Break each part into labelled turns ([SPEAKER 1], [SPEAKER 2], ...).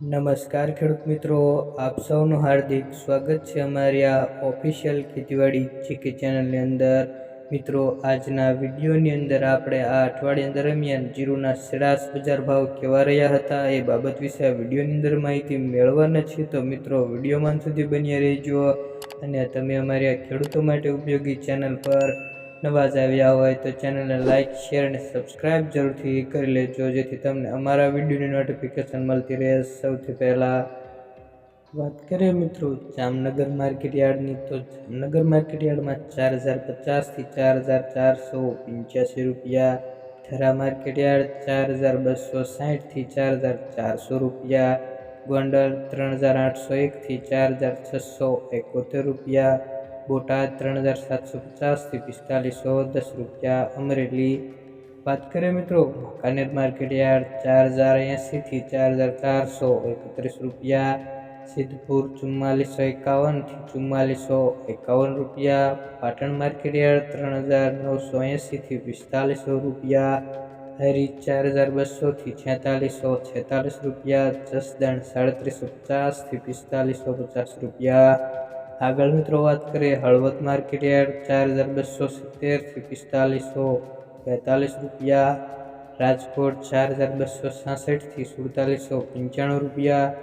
[SPEAKER 1] નમસ્કાર ખેડૂત મિત્રો, આપ સૌનું હાર્દિક સ્વાગત છે અમારી આ ઓફિશિયલ ખેતીવાડી જીકે ચેનલની અંદર. મિત્રો, આજના વિડીયોની અંદર આપણે આ અઠવાડિયા દરમિયાન જીરુના સરાસ બજાર ભાવ કેવા રહ્યા હતા એ બાબત વિશે આ વિડીયોની અંદર માહિતી મેળવવાના છીએ. તો મિત્રો, વિડીયોમાં સુધી બન્યા રહેજો અને તમે અમારી આ ખેડૂતો માટે ઉપયોગી ચેનલ પર નવા આવ્યા હોય તો ચેનલને લાઇક શેર અને સબસ્ક્રાઈબ જરૂરથી કરી લેજો. જેથી તમને અમારા વિડીયોની નોટિફિકેશન મળતી રહે. સૌથી પહેલાં વાત કરીએ મિત્રો જામનગર માર્કેટ યાર્ડની તો જામનગર માર્કેટ યાર્ડમાં ચાર હજાર પચાસથી ચાર હજાર ચારસો પંચ્યાસી રૂપિયા. થરા માર્કેટ યાર્ડ ચાર હજાર બસો સાહીઠથી ચાર હજાર ચારસો રૂપિયા. ગોંડલ ત્રણ હજાર આઠસો એકથી ચાર હજાર છસો એકોતેર રૂપિયા. બોટાદ ત્રણ હજાર સાતસો પચાસથી પિસ્તાલીસો દસ રૂપિયા અમરેલી. વાત કરીએ મિત્રો, વાંકાનેર માર્કેટ યાર્ડ ચાર હજાર એંસીથી ચાર હજાર ચારસો એકત્રીસ રૂપિયા. સિદ્ધપુર ચુમ્માલીસો એકાવનથી ચુમ્માલીસો એકાવન રૂપિયા. પાટણ માર્કેટ યાર્ડ ત્રણ હજાર નવસો એંસીથી પિસ્તાલીસો રૂપિયા. હરી ચાર હજાર બસોથી છેતાલીસો છેતાલીસ રૂપિયા. જસદણ સાડત્રીસો પચાસથી પિસ્તાલીસો પચાસ રૂપિયા. આગળ મિત્રો વાત કરીએ, હળવદ માર્કેટ યાર્ડ ચાર હજાર બસો સિત્તેરથી પિસ્તાલીસો બેતાલીસ રૂપિયા, રાજકોટ ચાર હજાર બસો સાસઠથી સુડતાલીસો પંચાણું રૂપિયા,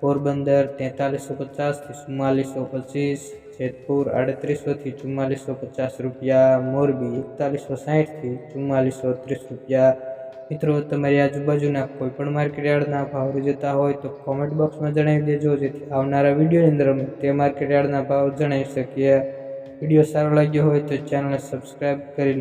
[SPEAKER 1] પોરબંદર તેતાલીસો પચાસથી ચુમ્માલીસો પચીસ, જેતપુર આડત્રીસોથી ચુમ્માલીસો પચાસ રૂપિયા, મોરબી એકતાલીસો સાહીઠથી ચુમ્માલીસો ત્રીસ રૂપિયા મિત્રો, તમારી આજુબાજુના કોઈ પણ માર્કેટયાર્ડના ભાવ જતા હોય તો કોમેન્ટ બોક્સમાં જણાવી દેજો, જેથી આવનારા વિડીયોની અંદર અમે તે માર્કેટ યાર્ડના ભાવ જણાવી શકીએ. વીડિયો સારો લાગ્યો હોય તો ચેનલને સબસ્ક્રાઈબ કરી લે